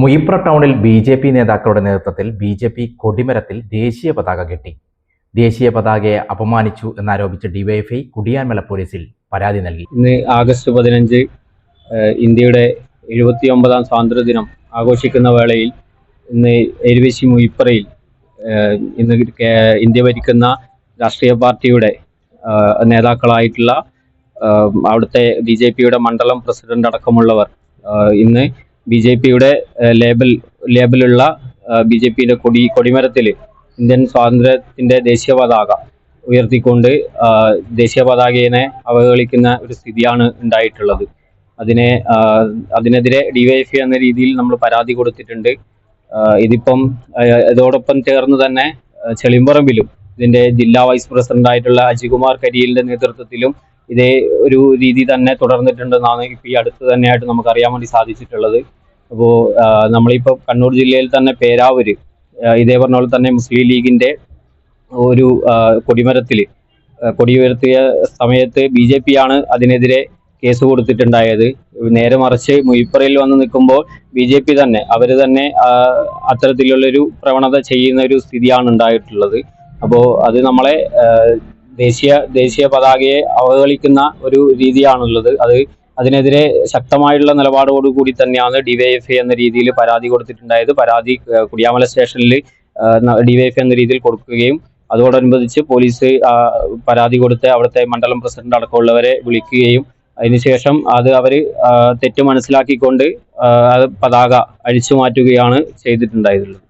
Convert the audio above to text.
മുയിപ്ര ടൗണിൽ B J P നേതാക്കളുടെ നേതൃത്വത്തിൽ ബി ജെ പി കൊടിമരത്തിൽ ദേശീയ പതാക കെട്ടി. ദേശീയ പതാകയെ അപമാനിച്ചു എന്നാരോപിച്ച് ഡിവൈഎഫ്ഐ കുടിയാൻമല പോലീസിൽ പരാതി നൽകി. ഇന്ന് ആഗസ്റ്റ് പതിനഞ്ച് ഇന്ത്യയുടെ എഴുപത്തി ഒമ്പതാം സ്വാതന്ത്ര്യദിനം ആഘോഷിക്കുന്ന വേളയിൽ ഇന്ന് എരുവേശി മുയിപ്രയിൽ ഇന്ന് ഇന്ത്യ ഭരിക്കുന്ന രാഷ്ട്രീയ പാർട്ടിയുടെ നേതാക്കളായിട്ടുള്ള അവിടുത്തെ ബി ജെ പിയുടെ മണ്ഡലം പ്രസിഡന്റ് അടക്കമുള്ളവർ ഇന്ന് ബി ജെ പിയുടെ ലേബൽ ലേബലുള്ള ബി ജെ പിയുടെ കൊടി കൊടിമരത്തിൽ ഇന്ത്യൻ സ്വാതന്ത്ര്യത്തിന്റെ ദേശീയ പതാക ഉയർത്തിക്കൊണ്ട് ദേശീയ പതാകയെ അവഹേളിക്കുന്ന ഒരു സ്ഥിതിയാണ് ഉണ്ടായിട്ടുള്ളത്. അതിനെ അതിനെതിരെ ഡിവൈഎഫ്ഐ എന്ന രീതിയിൽ നമ്മൾ പരാതി കൊടുത്തിട്ടുണ്ട്. ഇതിപ്പം ഇതോടൊപ്പം ചേർന്ന് തന്നെ ചെളിമ്പറമ്പിലും ഇതിന്റെ ജില്ലാ വൈസ് പ്രസിഡന്റ് ആയിട്ടുള്ള അജികുമാർ കരിയിലിന്റെ നേതൃത്വത്തിലും ഇതേ ഒരു രീതി തന്നെ തുടർന്നിട്ടുണ്ടെന്നാണ് ഇപ്പൊ ഈ അടുത്ത് തന്നെയായിട്ട് നമുക്ക് അറിയാൻ വേണ്ടി സാധിച്ചിട്ടുള്ളത്. അപ്പോൾ നമ്മളിപ്പോൾ കണ്ണൂർ ജില്ലയിൽ തന്നെ പേരാവൂര് ആ, ഇതേ പറഞ്ഞ പോലെ തന്നെ മുസ്ലിം ലീഗിന്റെ ഒരു കൊടിമരത്തിൽ കൊടി ഉയർത്തിയ സമയത്ത് ബി ജെ പി ആണ് അതിനെതിരെ കേസ് കൊടുത്തിട്ടുണ്ടായത്. നേരെ മറിച്ച് മുയിപ്പറയിൽ വന്ന് നിൽക്കുമ്പോൾ ബി ജെ പി തന്നെ അവർ തന്നെ അത്തരത്തിലുള്ളൊരു പ്രവണത ചെയ്യുന്ന ഒരു സ്ഥിതിയാണ് ഉണ്ടായിട്ടുള്ളത്. അപ്പോൾ അത് നമ്മളെ ദേശീയ ദേശീയ പതാകയെ അവഹേളിക്കുന്ന ഒരു രീതിയാണുള്ളത്. അത് അതിനെതിരെ ശക്തമായുള്ള നിലപാടോടുകൂടി തന്നെയാണ് ഡിവൈഎഫ്ഐ എന്ന രീതിയിൽ പരാതി കൊടുത്തിട്ടുണ്ടായത്. പരാതി കുടിയാമല സ്റ്റേഷനിൽ ഡിവൈഎഫ്ഐ എന്ന രീതിയിൽ കൊടുക്കുകയും അതോടനുബന്ധിച്ച് പോലീസ് പരാതി കൊടുത്ത് അവിടുത്തെ മണ്ഡലം പ്രസിഡന്റ് അടക്കമുള്ളവരെ വിളിക്കുകയും അതിനുശേഷം അത് അവർ തെറ്റ് മനസ്സിലാക്കിക്കൊണ്ട് അത് പതാക അഴിച്ചു മാറ്റുകയാണ് ചെയ്തിട്ടുണ്ടായിരുന്നത്.